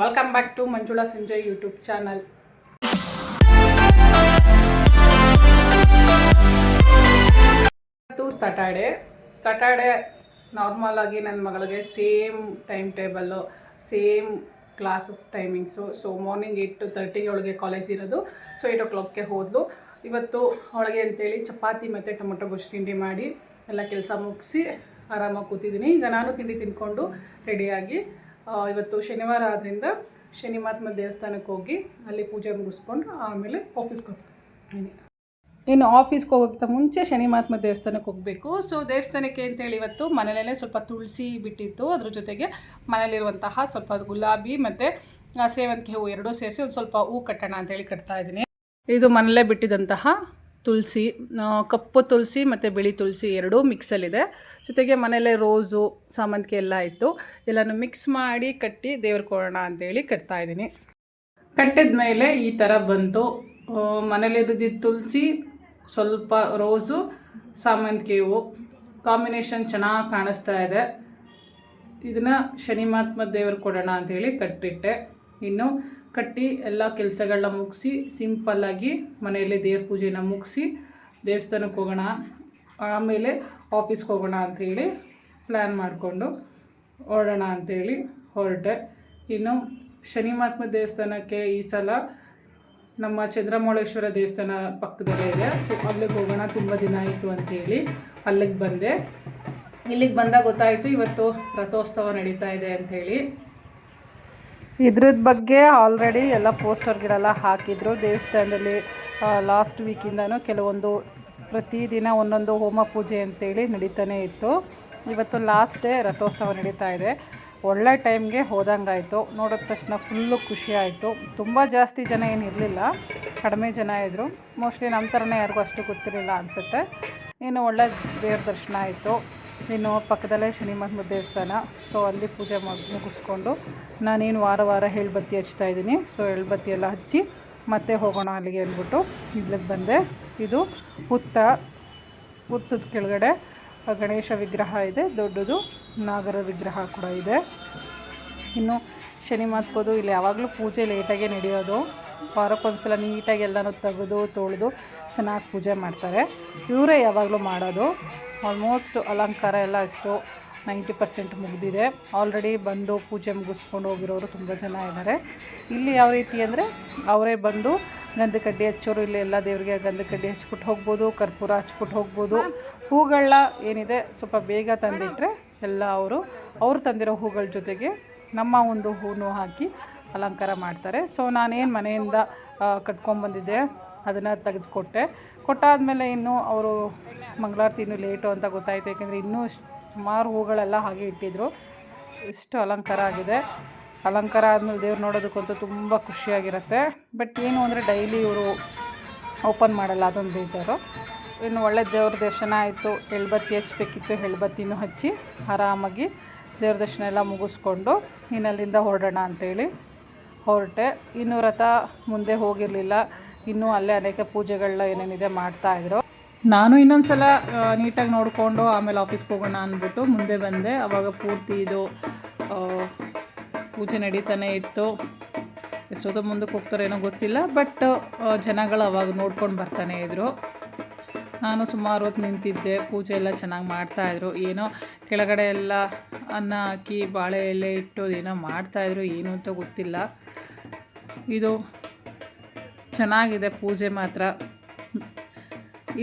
Welcome back to Manjula Sanjay YouTube channel ಇವತ್ತು Saturday Saturday normal ಆಗಿ ನನ್ನ ಮಗಳಿಗೆ same time table same classes timings so morning eight to ತರ್ಟಿಗೆ ಅವಳಿಗೆ college ಇರೋದು. ಸೊ ಏಟ್ ಓ ಕ್ಲಾಕ್ಗೆ ಹೋದ್ಲು. ಇವತ್ತು ಅವಳಿಗೆ ಅಂತೇಳಿ ಚಪಾತಿ ಮತ್ತು ಟೊಮೊಟೊ ಗೊಜ್ಜು ತಿಂಡಿ ಮಾಡಿ, ಎಲ್ಲ ಕೆಲಸ ಮುಗಿಸಿ ಆರಾಮಾಗಿ ಕೂತಿದ್ದೀನಿ ಈಗ ನಾನು ತಿಂಡಿ ತಿಂದ್ಕೊಂಡು ರೆಡಿಯಾಗಿ ಇವತ್ತು ಶನಿವಾರ ಆದ್ದರಿಂದ ಶನಿ ಮಹಾತ್ಮ ದೇವಸ್ಥಾನಕ್ಕೆ ಹೋಗಿ ಅಲ್ಲಿ ಪೂಜೆ ಮುಗಿಸ್ಕೊಂಡು ಆಮೇಲೆ ಆಫೀಸ್ಗೆ ಹೋಗ್ತೀನಿ. ಇನ್ನು ಆಫೀಸ್ಗೆ ಹೋಗೋಕ್ಕಿಂತ ಮುಂಚೆ ಶನಿ ಮಹಾತ್ಮ ದೇವಸ್ಥಾನಕ್ಕೆ ಹೋಗಬೇಕು. ಸೊ ದೇವಸ್ಥಾನಕ್ಕೆ ಅಂತೇಳಿ ಇವತ್ತು ಮನೇಲೇ ಸ್ವಲ್ಪ ತುಳಸಿ ಬಿಟ್ಟಿತ್ತು. ಅದ್ರ ಜೊತೆಗೆ ಮನೇಲಿರುವಂತಹ ಸ್ವಲ್ಪ ಗುಲಾಬಿ ಮತ್ತು ಸೇವಂತಿಗೆ ಹೂವು ಎರಡೂ ಸೇರಿಸಿ ಒಂದು ಸ್ವಲ್ಪ ಹೂ ಕಟ್ಟೋಣ ಅಂತೇಳಿ ಕಟ್ತಾ ಇದ್ದೀನಿ. ಇದು ಮನೇಲೇ ಬಿಟ್ಟಿದ್ದಂತಹ ತುಳಸಿ ಕಪ್ಪು ತುಳಸಿ ಮತ್ತು ಬಿಳಿ ತುಳಸಿ ಎರಡೂ ಮಿಕ್ಸಲ್ಲಿದೆ ಜೊತೆಗೆ ಮನೆಯಲ್ಲೇ ರೋಸು, ಸಾಮಂತಿಗೆ ಎಲ್ಲ ಇತ್ತು. ಎಲ್ಲನೂ ಮಿಕ್ಸ್ ಮಾಡಿ ಕಟ್ಟಿ ದೇವ್ರ ಕೊಡೋಣ ಅಂತೇಳಿ ಕಟ್ತಾ ಇದ್ದೀನಿ. ಕಟ್ಟಿದ ಮೇಲೆ ಈ ಥರ ಬಂತು. ಮನೇಲಿ ಇದ್ದಿದ್ದ ತುಳಸಿ, ಸ್ವಲ್ಪ ರೋಸು, ಸಾಮಂತಿಗೆ ಹೂವು. ಕಾಂಬಿನೇಷನ್ ಚೆನ್ನಾಗಿ ಕಾಣಿಸ್ತಾ ಇದೆ. ಇದನ್ನು ಶನಿ ಮಹಾತ್ಮ ದೇವ್ರಿಗೆ ಕೊಡೋಣ ಅಂಥೇಳಿ ಕಟ್ಟಿಟ್ಟೆ. ಇನ್ನು ಕಟ್ಟಿ ಎಲ್ಲ ಕೆಲಸಗಳನ್ನ ಮುಗಿಸಿ ಸಿಂಪಲ್ಲಾಗಿ ಮನೆಯಲ್ಲಿ ದೇವ್ರ ಪೂಜೆನ ಮುಗಿಸಿ ದೇವಸ್ಥಾನಕ್ಕೆ ಹೋಗೋಣ, ಆಮೇಲೆ ಆಫೀಸ್ಗೆ ಹೋಗೋಣ ಅಂಥೇಳಿ ಪ್ಲ್ಯಾನ್ ಮಾಡಿಕೊಂಡು ಹೊರಡೋಣ ಅಂಥೇಳಿ ಹೊರಟೆ. ಇನ್ನು ಶನಿ ಮಹಾತ್ಮ ದೇವಸ್ಥಾನಕ್ಕೆ ಈ ಸಲ ನಮ್ಮ ಚಂದ್ರಮೌಳೇಶ್ವರ ದೇವಸ್ಥಾನ ಪಕ್ಕದಲ್ಲೇ ಇದೆ. ಸೊ ಅಲ್ಲಿಗೆ ಹೋಗೋಣ, ತುಂಬ ದಿನ ಆಯಿತು ಅಂಥೇಳಿ ಅಲ್ಲಿಗೆ ಬಂದೆ. ಇಲ್ಲಿಗೆ ಬಂದಾಗ ಗೊತ್ತಾಯಿತು, ಇವತ್ತು ರಥೋತ್ಸವ ನಡೀತಾ ಇದೆ ಅಂಥೇಳಿ ಇದ್ರದ್ದು ಬಗ್ಗೆ ಆಲ್ರೆಡಿ ಎಲ್ಲ ಪೋಸ್ಟರ್ಗಳೆಲ್ಲ ಹಾಕಿದ್ರು. ದೇವಸ್ಥಾನದಲ್ಲಿ ಲಾಸ್ಟ್ ವೀಕಿಂದನೂ ಕೆಲವೊಂದು ಪ್ರತಿದಿನ ಒಂದೊಂದು ಹೋಮ ಪೂಜೆ ಅಂತೇಳಿ ನಡೀತಾನೆ ಇತ್ತು. ಇವತ್ತು ಲಾಸ್ಟ್ ಡೇ ರಥೋತ್ಸವ ನಡೀತಾ ಇದೆ. ಒಳ್ಳೆ ಟೈಮ್ಗೆ ಹೋದಂಗಾಯಿತು. ನೋಡಿದ ತಕ್ಷಣ ಫುಲ್ಲು ಖುಷಿ ಆಯಿತು. ತುಂಬ ಜಾಸ್ತಿ ಜನ ಏನು ಇರಲಿಲ್ಲ. ಕಡಿಮೆ ಜನ ಇದ್ದರು ಮೋಸ್ಟ್ಲಿ ನಮ್ಮ ಥರನೇ ಯಾರಿಗೂ ಅಷ್ಟು ಗೊತ್ತಿರಲಿಲ್ಲ ಅನಿಸುತ್ತೆ. ಇನ್ನು ಒಳ್ಳೆ ದೇವ್ರ ದರ್ಶನ ಆಯಿತು. ಇನ್ನು ಪಕ್ಕದಲ್ಲೇ ಶನಿ ಮಹಾತ್ಮ ದೇವಸ್ಥಾನ. ಸೊ ಅಲ್ಲಿ ಪೂಜೆ ಮಾಡಿ ಮುಗಿಸ್ಕೊಂಡು ನಾನೇನು ವಾರ ವಾರ ಎಳ್ಬತ್ತಿ ಹಚ್ತಾ ಇದ್ದೀನಿ. ಸೊ ಎಳ್ಬತ್ತಿ ಎಲ್ಲ ಹಚ್ಚಿ ಮತ್ತೆ ಹೋಗೋಣ ಅಲ್ಲಿಗೆ ಅಂದ್ಬಿಟ್ಟು ಇಲ್ಲಿಗೆ ಬಂದೆ. ಇದು ಹುತ್ತ, ಹುತ್ತದ ಕೆಳಗಡೆ ಗಣೇಶ ವಿಗ್ರಹ ಇದೆ. ದೊಡ್ಡದು ನಾಗರ ವಿಗ್ರಹ ಕೂಡ ಇದೆ. ಇನ್ನು ಶನಿ ಮಹಾತ್ಮದು ಇಲ್ಲಿ ಯಾವಾಗಲೂ ಪೂಜೆ ಲೇಟಾಗೆ ನಡೆಯೋದು. ವಾರಕ್ಕೊಂದ್ಸಲ ನೀಟಾಗಿ ಎಲ್ಲನೂ ತೆಗೆದು, ತೊಳೆದು ಚೆನ್ನಾಗಿ ಪೂಜೆ ಮಾಡ್ತಾರೆ. ಇವರೇ ಯಾವಾಗಲೂ ಮಾಡೋದು. ಆಲ್ಮೋಸ್ಟ್ ಅಲಂಕಾರ ಎಲ್ಲ ಅಷ್ಟು ನೈಂಟಿ ಪರ್ಸೆಂಟ್ ಮುಗಿದಿದೆ. ಆಲ್ರೆಡಿ ಬಂದು ಪೂಜೆ ಮುಗಿಸ್ಕೊಂಡು ಹೋಗಿರೋರು ತುಂಬ ಜನ ಇದ್ದಾರೆ. ಇಲ್ಲಿ ಯಾವ ರೀತಿ ಅಂದರೆ ಅವರೇ ಬಂದು ಗಂಧ ಕಡ್ಡಿ ಹಚ್ಚೋರು, ಇಲ್ಲಿ ಎಲ್ಲ ದೇವರಿಗೆ ಗಂಧ ಕಡ್ಡಿ ಹಚ್ಬಿಟ್ಟು ಹೋಗ್ಬೋದು, ಕರ್ಪೂರ ಹಚ್ಬಿಟ್ಟು ಹೋಗ್ಬೋದು. ಹೂಗಳನ್ನ ಏನಿದೆ, ಸ್ವಲ್ಪ ಬೇಗ ತಂದಿಟ್ಟರೆ ಎಲ್ಲ ಅವರು, ಅವ್ರು ತಂದಿರೋ ಹೂಗಳ ಜೊತೆಗೆ ನಮ್ಮ ಒಂದು ಹೂನು ಹಾಕಿ ಅಲಂಕಾರ ಮಾಡ್ತಾರೆ. ಸೊ ನಾನೇನು ಮನೆಯಿಂದ ಕಟ್ಕೊಂಬಂದಿದ್ದೆ ಅದನ್ನು ತೆಗೆದುಕೊಟ್ಟೆ. ಕೊಟ್ಟಾದಮೇಲೆ ಇನ್ನೂ ಅವರು ಮಂಗಳಾರತಿ ಇನ್ನೂ ಲೇಟು ಅಂತ ಗೊತ್ತಾಯಿತು. ಯಾಕೆಂದರೆ ಇನ್ನೂ ಸುಮಾರು ಹೂಗಳೆಲ್ಲ ಹಾಗೆ ಇಟ್ಟಿದ್ದರು ಇಷ್ಟು ಅಲಂಕಾರ ಆಗಿದೆ. ಅಲಂಕಾರ ಆದಮೇಲೆ ದೇವ್ರು ನೋಡೋದಕ್ಕಂತೂ ತುಂಬ ಖುಷಿಯಾಗಿರುತ್ತೆ. ಬಟ್ ಏನು ಅಂದರೆ ಡೈಲಿ ಇವರು ಓಪನ್ ಮಾಡಲ್ಲ, ಅದೊಂದು ಬೇಜಾರು. ಇನ್ನು ಒಳ್ಳೆ ದೇವ್ರ ದರ್ಶನ ಆಯಿತು. ಎಳ್ಬತ್ತಿ ಹಚ್ಚಬೇಕಿತ್ತು ಎಳ್ಬತ್ತಿನೂ ಹಚ್ಚಿ ಆರಾಮಾಗಿ ದೇವ್ರ ದರ್ಶನ ಎಲ್ಲ ಮುಗಿಸ್ಕೊಂಡು ಇನ್ನಲ್ಲಿಂದ ಹೊರಡೋಣ ಅಂತೇಳಿ ಹೊರಟೆ. ಇನ್ನು ರಥ ಮುಂದೆ ಹೋಗಿರಲಿಲ್ಲ. ಇನ್ನೂ ಅಲ್ಲೇ ಅನೇಕ ಪೂಜೆಗಳನ್ನ ಏನೇನಿದೆ ಮಾಡ್ತಾಯಿದ್ರು ನಾನು ಇನ್ನೊಂದು ಸಲ ನೀಟಾಗಿ ನೋಡಿಕೊಂಡು ಆಮೇಲೆ ಆಫೀಸ್ಗೆ ಹೋಗೋಣ ಅಂದ್ಬಿಟ್ಟು ಮುಂದೆ ಬಂದೆ. ಅವಾಗ ಪೂರ್ತಿ ಇದು ಪೂಜೆ ನಡೀತಾನೆ ಇತ್ತು. ಎಷ್ಟೊತ್ತು ಮುಂದಕ್ಕೆ ಹೋಗ್ತಾರೇನೋ ಗೊತ್ತಿಲ್ಲ. ಬಟ್ ಜನಗಳು ಅವಾಗ ನೋಡ್ಕೊಂಡು ಬರ್ತಾನೆ ಇದ್ದರು ನಾನು ಸುಮಾರು ಹೊತ್ತು ನಿಂತಿದ್ದೆ. ಪೂಜೆ ಎಲ್ಲ ಚೆನ್ನಾಗಿ ಮಾಡ್ತಾಯಿದ್ರು ಏನೋ ಕೆಳಗಡೆ ಎಲ್ಲ ಅನ್ನ ಹಾಕಿ, ಬಾಳೆ ಎಲೆ ಇಟ್ಟು, ಏನೋ ಮಾಡ್ತಾಯಿದ್ರು ಏನು ಅಂತ ಗೊತ್ತಿಲ್ಲ. ಇದು ಚೆನ್ನಾಗಿದೆ, ಪೂಜೆ ಮಾತ್ರ.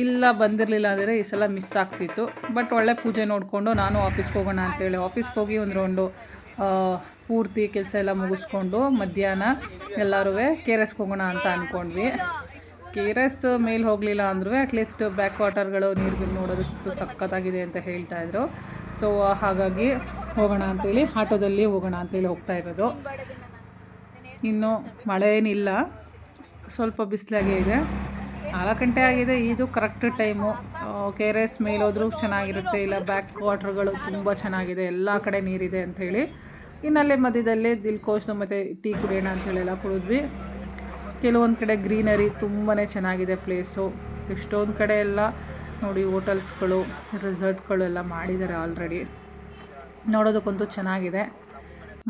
ಇಲ್ಲ ಬಂದಿರಲಿಲ್ಲ ಅಂದರೆ ಈ ಸಲ ಮಿಸ್ ಆಗ್ತಿತ್ತು. ಬಟ್ ಒಳ್ಳೆ ಪೂಜೆ ನೋಡಿಕೊಂಡು ನಾನು ಆಫೀಸ್ಗೆ ಹೋಗೋಣ ಅಂತೇಳಿ ಆಫೀಸ್ಗೆ ಹೋಗಿ ಒಂದು ರೌಂಡು ಪೂರ್ತಿ ಕೆಲಸ ಎಲ್ಲ ಮುಗಿಸ್ಕೊಂಡು ಮಧ್ಯಾಹ್ನ ಎಲ್ಲರೂ ಕೆ ಆರ್ ಹೋಗೋಣ ಅಂತ ಅಂದ್ಕೊಂಡ್ವಿ ಕೆ ಆರ್ ಎಸ್ ಮೇಲೆ ಹೋಗಲಿಲ್ಲ ಅಂದ್ರೂ ಅಟ್ಲೀಸ್ಟ್ ಬ್ಯಾಕ್ ವಾಟರ್ಗಳು ನೀರು ನೋಡೋದಕ್ಕೆ ಸಖತ್ತಾಗಿದೆ ಅಂತ ಹೇಳ್ತಾಯಿದ್ರು ಸೊ ಹಾಗಾಗಿ ಹೋಗೋಣ ಅಂತೇಳಿ ಆಟೋದಲ್ಲಿ ಹೋಗೋಣ ಅಂತೇಳಿ ಹೋಗ್ತಾ ಇರೋದು. ಇನ್ನು ಮಳೆ ಏನಿಲ್ಲ ಸ್ವಲ್ಪ ಬಿಸಿಲಾಗೇ ಇದೆ. ನಾಲ್ಕು ಗಂಟೆ ಆಗಿದೆ. ಇದು correct time K R S ಮೇಲೋದ್ರೂ ಚೆನ್ನಾಗಿರುತ್ತೆ. ಇಲ್ಲ ಬ್ಯಾಕ್ ವಾಟ್ರ್ಗಳು ತುಂಬ ಚೆನ್ನಾಗಿದೆ. ಎಲ್ಲ ಕಡೆ ನೀರಿದೆ ಅಂಥೇಳಿ ಇನ್ನಲ್ಲೇ ಮಧ್ಯದಲ್ಲಿ ದಿಲ್ಕೋಶ್ ಮತ್ತು ಟೀ ಕುಡಿಯೋಣ ಅಂತೇಳಿ ಎಲ್ಲ ಕುಡಿದ್ವಿ. ಕೆಲವೊಂದು ಕಡೆ ಗ್ರೀನರಿ ತುಂಬಾ ಚೆನ್ನಾಗಿದೆ ಪ್ಲೇಸು. ಎಷ್ಟೊಂದು ಕಡೆ ಎಲ್ಲ ನೋಡಿ ಹೋಟೆಲ್ಸ್ಗಳು, ರೆಸಾರ್ಟ್ಗಳು ಎಲ್ಲ ಮಾಡಿದ್ದಾರೆ ಆಲ್ರೆಡಿ. ನೋಡೋದಕ್ಕಂತೂ ಚೆನ್ನಾಗಿದೆ.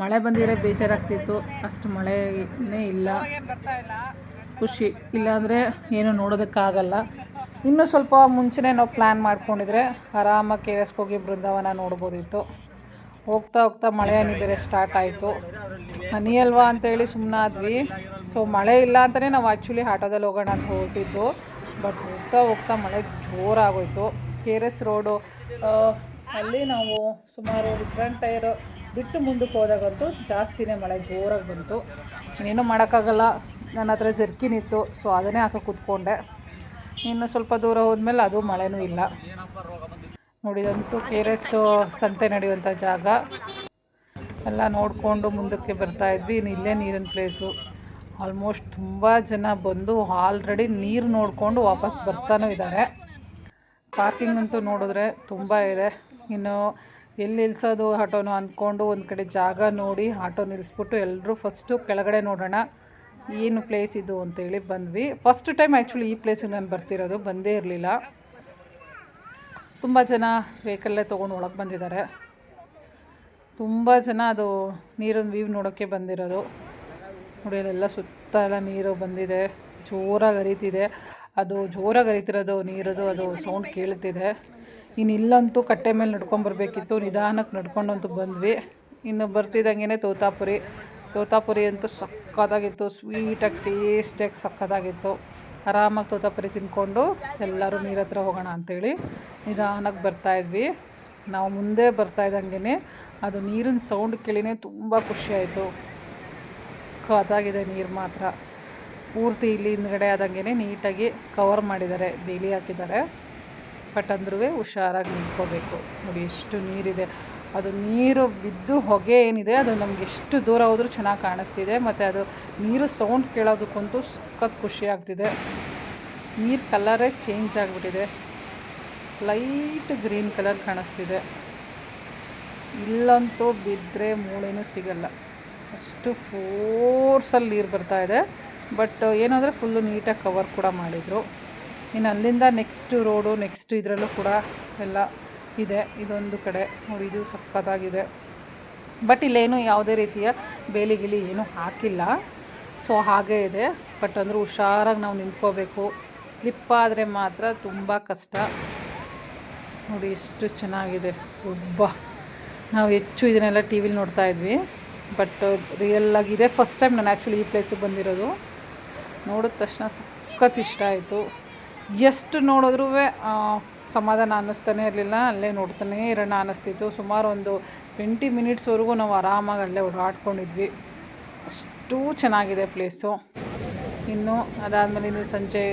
ಮಳೆ ಬಂದಿದ್ರೆ ಬೇಜಾರಾಗ್ತಿತ್ತು. ಅಷ್ಟು ಮಳೆನೇ ಇಲ್ಲ. ಖುಷಿ. ಇಲ್ಲಾಂದರೆ ಏನು ನೋಡೋದಕ್ಕಾಗಲ್ಲ. ಇನ್ನೂ ಸ್ವಲ್ಪ ಮುಂಚೆನೇ ನಾವು ಪ್ಲ್ಯಾನ್ ಮಾಡ್ಕೊಂಡಿದ್ರೆ ಆರಾಮಾಗಿ ಕೆ ಹೋಗಿ ಬೃಂದಾವನ ನೋಡ್ಬೋದಿತ್ತು. ಹೋಗ್ತಾ ಹೋಗ್ತಾ ಮಳೆ ಬೇರೆ ಸ್ಟಾರ್ಟ್ ಆಯಿತು. ಹನಿ ಅಲ್ವಾ ಅಂತೇಳಿ ಸುಮ್ಮನಾದ್ವಿ ಸೊ ಮಳೆ ಇಲ್ಲ ಅಂತಲೇ ನಾವು ಆ್ಯಕ್ಚುಲಿ ಆಟೋದಲ್ಲಿ ಹೋಗೋಣ ಅಂತ ಹೊರಟಿದ್ದು ಬಟ್ ಹೋಗ್ತಾ ಹೋಗ್ತಾ ಮಳೆ ಜೋರಾಗೋಯಿತು. ಕೆ ಆರ್ ಎಸ್ ರೋಡು ಅಲ್ಲಿ ನಾವು ಸುಮಾರು ಡಿಫ್ರೆಂಟ್ ಟೈರ್ ಬಿಟ್ಟು ಮುಂದಕ್ಕೆ ಹೋದಾಗಂತೂ ಜಾಸ್ತಿನೇ ಮಳೆ ಜೋರಾಗಿ ಬಂತು. ಇನ್ನೇನು ಮಾಡೋಕ್ಕಾಗಲ್ಲ. ನನ್ನ ಹತ್ರ ಜರ್ಕಿನ್ ಇತ್ತು ಸೊ ಅದನ್ನೇ ಹಾಕಿ ಕೂತ್ಕೊಂಡೆ. ಇನ್ನು ಸ್ವಲ್ಪ ದೂರ ಹೋದ್ಮೇಲೆ ಅದು ಮಳೆನೂ ಇಲ್ಲ. ನೋಡಿದಂತೂ ಕೆ ಆರ್ ಎಸ್ ಸಂತೆ ನಡೆಯುವಂಥ ಜಾಗ. ಎಲ್ಲ ನೋಡಿಕೊಂಡು ಮುಂದಕ್ಕೆ ಬರ್ತಾ ಇದ್ವಿ. ಇನ್ನು ಇಲ್ಲೇ ನೀರಿನ ಪ್ಲೇಸು ಆಲ್ಮೋಸ್ಟ್ ತುಂಬ ಜನ ಬಂದು ಆಲ್ರೆಡಿ ನೀರು ನೋಡಿಕೊಂಡು ವಾಪಸ್ ಬರ್ತಾನೂ ಇದ್ದಾರೆ. ಪಾರ್ಕಿಂಗ್ ಅಂತೂ ನೋಡಿದ್ರೆ ತುಂಬ ಇದೆ. ಇನ್ನು ಎಲ್ಲಿ ನಿಲ್ಸೋದು ಆಟೋನು ಅಂದ್ಕೊಂಡು ಒಂದು ಕಡೆ ಜಾಗ ನೋಡಿ ಆಟೋ ನಿಲ್ಲಿಸ್ಬಿಟ್ಟು ಎಲ್ಲರೂ ಫಸ್ಟು ಕೆಳಗಡೆ ನೋಡೋಣ ಏನು ಪ್ಲೇಸ್ ಇದು ಅಂತೇಳಿ ಬಂದ್ವಿ. ಫಸ್ಟ್ ಟೈಮ್ ಆ್ಯಕ್ಚುಲಿ ಈ ಪ್ಲೇಸಿಗೆ ನಾನು ಬರ್ತಿರೋದು, ಬಂದೇ ಇರಲಿಲ್ಲ. ತುಂಬ ಜನ ವೆಹಿಕಲ್ಲೇ ತೊಗೊಂಡು ಒಳಗೆ ಬಂದಿದ್ದಾರೆ. ತುಂಬ ಜನ ಅದು ನೀರಿನ ವ್ಯೂ ನೋಡೋಕ್ಕೆ ಬಂದಿರೋದು. ನೋಡಿ, ಅಲ್ಲೆಲ್ಲ ಸುತ್ತ ಎಲ್ಲ ನೀರು ಬಂದಿದೆ. ಜೋರಾಗಿ ಹರಿತಿದೆ. ಅದು ಜೋರಾಗಿ ಹರಿತಿರೋದು, ನೀರದು ಅದು ಸೌಂಡ್ ಕೇಳ್ತಿದೆ. ಇನ್ನು ಇಲ್ಲಂತೂ ಕಟ್ಟೆ ಮೇಲೆ ನಡ್ಕೊಂಡು ಬರಬೇಕಿತ್ತು ನಿಧಾನಕ್ಕೆ ನಡ್ಕೊಂಡಂತೂ ಬಂದ್ವಿ. ಇನ್ನು ಬರ್ತಿದ್ದಂಗೆ ತೋತಾಪುರಿ. ತೋತಾಪುರಿ ಅಂತೂ ಸಕ್ಕತ್ತಾಗಿತ್ತು ಸ್ವೀಟಾಗಿ ಟೇಸ್ಟಾಗಿ ಸಕ್ಕತ್ತಾಗಿತ್ತು ಆರಾಮಾಗಿ ತೋತಾಪುರಿ ತಿನ್ಕೊಂಡು ಎಲ್ಲರೂ ನೀರತ್ರ ಹೋಗೋಣ ಅಂಥೇಳಿ ನಿಧಾನಕ್ಕೆ ಬರ್ತಾಯಿದ್ವಿ ನಾವು ಮುಂದೆ ಬರ್ತಾ ಇದ್ದಂಗೆ ಅದು ನೀರಿನ ಸೌಂಡ್ ಕೇಳಿನೇ ತುಂಬ ಖುಷಿಯಾಯಿತು ಸಕ್ಕತ್ತಾಗಿದೆ ನೀರು ಮಾತ್ರ. ಪೂರ್ತಿ ಇಲ್ಲಿ ಹಿಂದ್ಗಡೆ ಆದಂಗೆ ನೀಟಾಗಿ ಕವರ್ ಮಾಡಿದ್ದಾರೆ, ಬೇಲಿ ಹಾಕಿದ್ದಾರೆ. ಬಟ್ ಅಂದ್ರೂ ಹುಷಾರಾಗಿ ನಿಂತ್ಕೋಬೇಕು. ನೋಡಿ, ಎಷ್ಟು ನೀರಿದೆ. ಅದು ನೀರು ಬಿದ್ದು ಹೊಗೆ ಏನಿದೆ, ಅದು ನಮ್ಗೆ ಎಷ್ಟು ದೂರ ಹೋದರೂ ಚೆನ್ನಾಗಿ ಕಾಣಿಸ್ತಿದೆ. ಮತ್ತು ಅದು ನೀರು ಸೌಂಡ್ ಕೇಳೋದಕ್ಕಂತೂ ಸಖತ್ ಖುಷಿ ಆಗ್ತಿದೆ. ನೀರು ಕಲರೇ ಚೇಂಜ್ ಆಗಿಬಿಟ್ಟಿದೆ. ಲೈಟ್ ಗ್ರೀನ್ ಕಲರ್ ಕಾಣಿಸ್ತಿದೆ. ಇಲ್ಲಂತೂ ಬಿದ್ದರೆ ಮೂಳೆನೂ ಸಿಗಲ್ಲ. ಅಷ್ಟು ಫೋರ್ಸಲ್ಲಿ ನೀರು ಬರ್ತಾ ಇದೆ. ಬಟ್ ಏನಂದರೆ ಫುಲ್ಲು ನೀಟಾಗಿ ಕವರ್ ಕೂಡ ಮಾಡಿದರು. ಇನ್ನು ಅಲ್ಲಿಂದ ನೆಕ್ಸ್ಟ್ ರೋಡು ನೆಕ್ಸ್ಟ್ ಇದರಲ್ಲೂ ಕೂಡ ಎಲ್ಲ ಇದೆ. ಇದೊಂದು ಕಡೆ ನೋಡಿ, ಇದು ಸಕ್ಕತ್ತಾಗಿದೆ. ಬಟ್ ಇಲ್ಲೇನು ಯಾವುದೇ ರೀತಿಯ ಬೇಲಿ ಗಿಲಿ ಏನೂ ಹಾಕಿಲ್ಲ. ಸೊ ಹಾಗೇ ಇದೆ. ಬಟ್ ಅಂದರೆ ಹುಷಾರಾಗಿ ನಾವು ನಿಂತ್ಕೋಬೇಕು. ಸ್ಲಿಪ್ ಆದರೆ ಮಾತ್ರ ತುಂಬ ಕಷ್ಟ. ನೋಡಿ, ಎಷ್ಟು ಚೆನ್ನಾಗಿದೆ. ಒಬ್ಬ. ನಾವು ಹೆಚ್ಚು ಇದನ್ನೆಲ್ಲ ಟಿ ವಿಲಿ ನೋಡ್ತಾ ಇದ್ವಿ. ಬಟ್ ರಿಯಲ್ಲಾಗಿ ಇದೆ. ಫಸ್ಟ್ ಟೈಮ್ ನಾನು ಆ್ಯಕ್ಚುಲಿ ಈ ಪ್ಲೇಸಿಗೆ ಬಂದಿರೋದು. ನೋಡಿದ ತಕ್ಷಣ ಸಖತ್ ಇಷ್ಟ ಆಯಿತು. ಎಷ್ಟು ನೋಡಿದ್ರೂ ಸಮಾಧಾನ ಅನ್ನಿಸ್ತಾನೆ ಇರಲಿಲ್ಲ. ಅಲ್ಲೇ ನೋಡ್ತಾನೆ ಇರೋಣ ಅನ್ನಿಸ್ತಿತ್ತು. ಸುಮಾರು ಒಂದು ಟ್ವೆಂಟಿ ಮಿನಿಟ್ಸ್ವರೆಗೂ ನಾವು ಆರಾಮಾಗಿ ಅಲ್ಲೇ ಓಡಾಡ್ಕೊಂಡಿದ್ವಿ. ಅಷ್ಟು ಚೆನ್ನಾಗಿದೆ ಪ್ಲೇಸು ಇನ್ನು ಅದಾದಮೇಲೆ ಇನ್ನು ಸಂಜೆ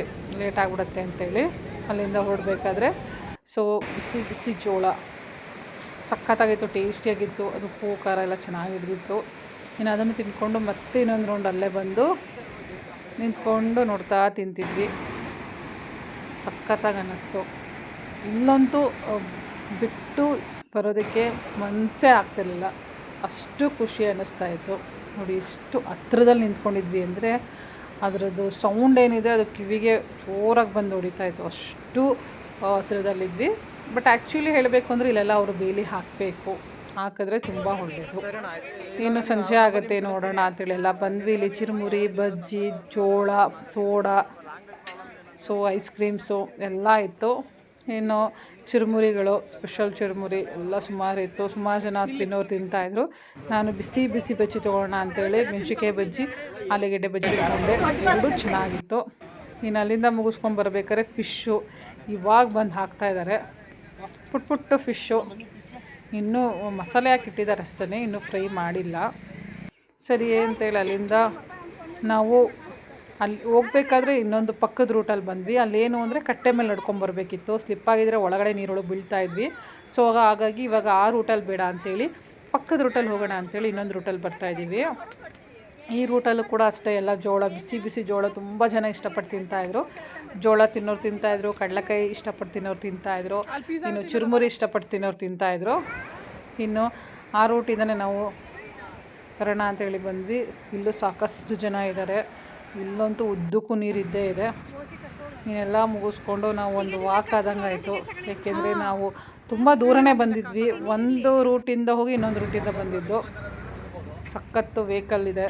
ಲೇಟ್ ಆಗಿಬಿಡುತ್ತೆ ಅಂತೇಳಿ ಅಲ್ಲಿಂದ ಹೊರಡಬೇಕಾದ್ರೆ. ಸೊ ಬಿಸಿ ಬಿಸಿ ಜೋಳ. ಸಖತ್ತಾಗಿತ್ತು ಟೇಸ್ಟಿಯಾಗಿತ್ತು ಅದು ಹೂ, ಖಾರ ಎಲ್ಲ ಚೆನ್ನಾಗಿ ಇನ್ನು ಅದನ್ನು ತಿಂದ್ಕೊಂಡು ಮತ್ತೆ ಇನ್ನೊಂದು ರೌಂಡ್ ಅಲ್ಲೇ ಬಂದು ನಿಂತ್ಕೊಂಡು ನೋಡ್ತಾ ತಿಂತಿದ್ವಿ. ಸಖತ್ತಾಗಿ ಅನ್ನಿಸ್ತು ಇಲ್ಲಂತೂ ಬಿಟ್ಟು ಬರೋದಕ್ಕೆ ಮನಸ್ಸೇ ಆಗ್ತಿರಲಿಲ್ಲ. ಅಷ್ಟು ಖುಷಿ ಅನ್ನಿಸ್ತಾ ಇತ್ತು. ನೋಡಿ, ಇಷ್ಟು ಹತ್ರದಲ್ಲಿ ನಿಂತ್ಕೊಂಡಿದ್ವಿ ಅಂದರೆ ಅದರದ್ದು ಸೌಂಡ್ ಏನಿದೆ, ಅದು ಕಿವಿಗೆ ಜೋರಾಗಿ ಬಂದು ಹೊಡಿತಾ ಇತ್ತು. ಅಷ್ಟು ಹತ್ರದಲ್ಲಿದ್ವಿ. ಬಟ್ ಆ್ಯಕ್ಚುಲಿ ಹೇಳಬೇಕು ಅಂದರೆ ಇಲ್ಲೆಲ್ಲ ಅವರು ಬೇಲಿ ಹಾಕಬೇಕು. ಹಾಕಿದ್ರೆ ತುಂಬ ಒಳ್ಳೆಯದು ಇನ್ನು ಸಂಜೆ ಆಗುತ್ತೆ ನೋಡೋಣ ಅಂತೇಳಿ. ಎಲ್ಲ ಬಂದ್ವಿ ಇಲ್ಲಿ. ಚಿರುಮುರಿ, ಬಜ್ಜಿ, ಜೋಳ, ಸೋಡಾ. ಸೊ ಐಸ್ ಕ್ರೀಮ್ಸು ಎಲ್ಲ ಇತ್ತು. ಇನ್ನು ಚುರುಮುರಿಗಳು ಸ್ಪೆಷಲ್ ಚುರುಮುರಿ ಎಲ್ಲ ಸುಮಾರು ಇತ್ತು. ಸುಮಾರು ಜನ ತಿನ್ನೋರು ತಿಂತಾಯಿದ್ರು ನಾನು ಬಿಸಿ ಬಿಸಿ ಬಜ್ಜಿ ತೊಗೊಳ್ಳೋಣ ಅಂತೇಳಿ ಮೆಣಸಿಕಾಯಿ ಬಜ್ಜಿ, ಆಲೂಗೆಡ್ಡೆ ಬಜ್ಜಿ ತಗೊಂಡೆ. ಎರಡು ಚೆನ್ನಾಗಿತ್ತು. ಇನ್ನು ಅಲ್ಲಿಂದ ಮುಗಿಸ್ಕೊಂಡು ಬರ್ಬೇಕಾದ್ರೆ ಫಿಶ್ಶು. ಇವಾಗ ಬಂದು ಹಾಕ್ತಾಯಿದ್ದಾರೆ ಪುಟ್ ಪುಟ್ಟು ಫಿಶ್ಶು. ಇನ್ನೂ ಮಸಾಲೆ ಹಾಕಿಟ್ಟಿದ್ದಾರೆ ಅಷ್ಟೇ ಇನ್ನೂ ಫ್ರೈ ಮಾಡಿಲ್ಲ. ಸರಿ ಅಂತೇಳಿ ಅಲ್ಲಿಂದ ನಾವು ಅಲ್ಲಿ ಹೋಗ್ಬೇಕಾದ್ರೆ ಇನ್ನೊಂದು ಪಕ್ಕದ ರೂಟಲ್ಲಿ ಬಂದ್ವಿ. ಅಲ್ಲೇನು ಅಂದರೆ ಕಟ್ಟೆ ಮೇಲೆ ನಡ್ಕೊಂಬರ್ಬೇಕಿತ್ತು ಸ್ಲಿಪ್ ಆಗಿದ್ರೆ ಒಳಗಡೆ ನೀರೊಳಗೆ ಬೀಳ್ತಾ ಇದ್ವಿ. ಸೊ ಹಾಗಾಗಿ ಇವಾಗ ಆ ರೂಟಲ್ಲಿ ಬೇಡ ಅಂಥೇಳಿ ಪಕ್ಕದ ರೂಟಲ್ಲಿ ಹೋಗೋಣ ಅಂಥೇಳಿ ಇನ್ನೊಂದು ರೂಟಲ್ಲಿ ಬರ್ತಾ ಇದ್ದೀವಿ. ಈ ರೂಟಲ್ಲೂ ಕೂಡ ಅಷ್ಟೇ ಎಲ್ಲ ಜೋಳ, ಬಿಸಿ ಬಿಸಿ ಜೋಳ ತುಂಬ ಜನ ಇಷ್ಟಪಟ್ಟು ತಿಂತಾಯಿದ್ರು ಜೋಳ ತಿನ್ನೋರು ತಿಂತಾಯಿದ್ರು ಕಡಲೆಕಾಯಿ ಇಷ್ಟಪಟ್ಟು ತಿನ್ನೋರು ತಿಂತಾಯಿದ್ರು ಇನ್ನು ಚುರುಮುರಿ ಇಷ್ಟಪಟ್ಟು ತಿನ್ನೋರು ತಿಂತಾಯಿದ್ರು ಇನ್ನು ಆ ರೂಟಿಂದನೇ ನಾವು ಬರೋಣ ಅಂತೇಳಿ ಬಂದ್ವಿ. ಇಲ್ಲೂ ಸಾಕಷ್ಟು ಜನ ಇದ್ದಾರೆ ಇಲ್ಲಂತೂ ಉದ್ದಕ್ಕೂ ನೀರಿದ್ದೇ ಇದೆ. ನೀನೆಲ್ಲ ಮುಗಿಸ್ಕೊಂಡು ನಾವು ಒಂದು ವಾಕ್ ಆದಂಗೆ ಆಯಿತು ಏಕೆಂದರೆ ನಾವು ತುಂಬ ದೂರನೇ ಬಂದಿದ್ವಿ. ಒಂದು ರೂಟಿಂದ ಹೋಗಿ ಇನ್ನೊಂದು ರೂಟಿಂದ ಬಂದಿದ್ದು. ಸಖತ್ತು ವೆಹಿಕಲ್ ಇದೆ.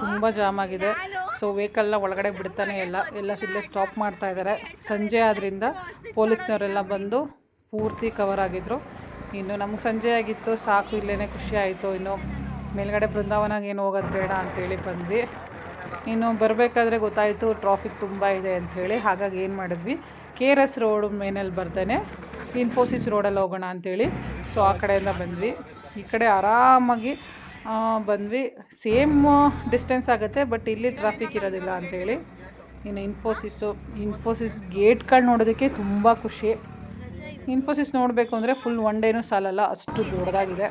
ತುಂಬ ಜಾಮ್ ಆಗಿದೆ. ಸೊ ವೆಹಿಕಲ್ನ ಒಳಗಡೆ ಬಿಡ್ತಾನೆ ಇಲ್ಲ. ಎಲ್ಲ ಇಲ್ಲೇ ಸ್ಟಾಪ್ ಮಾಡ್ತಾ ಇದ್ದಾರೆ ಸಂಜೆ ಆದ್ರಿಂದ ಪೊಲೀಸ್ನವರೆಲ್ಲ ಬಂದು ಪೂರ್ತಿ ಕವರ್ ಆಗಿದ್ರು. ಇನ್ನು ನಮ್ಗೆ ಸಂಜೆ ಆಗಿತ್ತು. ಸಾಕು ಇಲ್ಲೇ ಖುಷಿ ಆಯಿತು. ಇನ್ನು ಮೇಲ್ಗಡೆ ಬೃಂದಾವನಾಗ ಏನು ಹೋಗೋದು ಬೇಡ ಅಂತೇಳಿ ಬಂದ್ವಿ. ಇನ್ನು ಬರಬೇಕಾದ್ರೆ ಗೊತ್ತಾಯಿತು ಟ್ರಾಫಿಕ್ ತುಂಬ ಇದೆ ಅಂಥೇಳಿ ಹಾಗಾಗಿ ಏನು ಮಾಡಿದ್ವಿ? ಕೆ ಆರ್ ಎಸ್ ರೋಡ್ ಮೇನಲ್ಲಿ ಬರ್ತಾನೆ ಇನ್ಫೋಸಿಸ್ ರೋಡಲ್ಲಿ ಹೋಗೋಣ ಅಂಥೇಳಿ ಸೊ ಆ ಕಡೆಯಿಂದ ಬಂದ್ವಿ. ಈ ಕಡೆ ಆರಾಮಾಗಿ ಬಂದ್ವಿ. ಸೇಮ್ ಡಿಸ್ಟೆನ್ಸ್ ಆಗುತ್ತೆ ಬಟ್ ಇಲ್ಲಿ ಟ್ರಾಫಿಕ್ ಇರೋದಿಲ್ಲ ಅಂಥೇಳಿ ಇನ್ನು ಇನ್ಫೋಸಿಸ್ಸು ಇನ್ಫೋಸಿಸ್ ಗೇಟ್ಗಳು ನೋಡೋದಕ್ಕೆ ತುಂಬ ಖುಷಿ. ಇನ್ಫೋಸಿಸ್ ನೋಡಬೇಕು ಅಂದರೆ ಫುಲ್ ಒನ್ ಡೇನೂ ಸಾಲಲ್ಲ, ಅಷ್ಟು ದೊಡ್ಡದಾಗಿದೆ.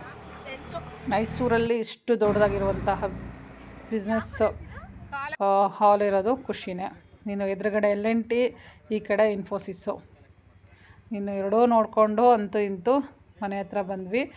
ಮೈಸೂರಲ್ಲಿ ಇಷ್ಟು ದೊಡ್ಡದಾಗಿರುವಂತಹ ಬಿಸ್ನೆಸ್ ಹಾಲ್ ಇರೋದು ಖುಷಿನೇ. ನೀನು ಎದುರುಗಡೆ ಎಲ್ ಎನ್ ಟಿ, ಈ ಕಡೆ ಇನ್ಫೋಸಿಸ್ಸು. ನೀನು ಎರಡೂ ನೋಡಿಕೊಂಡು ಅಂತೂ ಇಂತೂ ಮನೆ ಹತ್ರ ಬಂದ್ವಿ.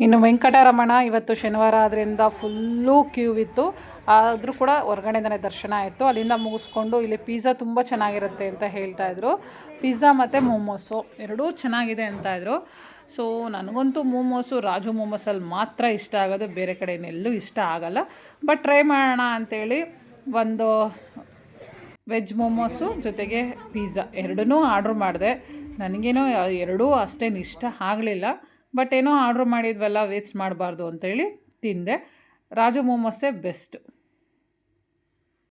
ಇನ್ನು ವೆಂಕಟರಮಣ ಇವತ್ತು ಶನಿವಾರ ಆದ್ದರಿಂದ ಫುಲ್ಲು ಕ್ಯೂ ಇತ್ತು. ಆದರೂ ಕೂಡ ಹೊರಗಡೆಯಿಂದನೇ ದರ್ಶನ ಆಯಿತು. ಅಲ್ಲಿಂದ ಮುಗಿಸ್ಕೊಂಡು ಇಲ್ಲಿ ಪಿಜ್ಜಾ ತುಂಬ ಚೆನ್ನಾಗಿರುತ್ತೆ ಅಂತ ಹೇಳ್ತಾ ಇದ್ರು. ಪಿಜ್ಜಾ ಮತ್ತು ಮೋಮೋಸು, ಎರಡೂ ಚೆನ್ನಾಗಿದೆ ಅಂತ ಇದ್ರು. ಸೊ, ನನಗಂತೂ ಮೋಮೋಸು, ರಾಜು ಮೋಮೋಸಲ್ಲಿ ಮಾತ್ರ ಇಷ್ಟ ಆಗೋದು. ಬೇರೆ ಕಡೆ ಇಷ್ಟ ಆಗಲ್ಲ. ಬಟ್ ಟ್ರೈ ಮಾಡೋಣ ಅಂಥೇಳಿ ಒಂದು ವೆಜ್ ಮೋಮೋಸು ಜೊತೆಗೆ ಪಿಜ್ಜಾ ಎರಡನ್ನೂ ಆರ್ಡ್ರ್ ಮಾಡಿದೆ. ನನಗೇನೋ ಎರಡೂ ಅಷ್ಟೇನು ಇಷ್ಟ ಆಗಲಿಲ್ಲ. ಬಟ್ ಏನೋ ಆರ್ಡ್ರ್ ಮಾಡಿದ್ವಲ್ಲ, ವೇಸ್ಟ್ ಮಾಡಬಾರ್ದು ಅಂತೇಳಿ ತಿಂದೆ. ರಾಜು ಮೋಮೋಸೇ ಬೆಸ್ಟ್.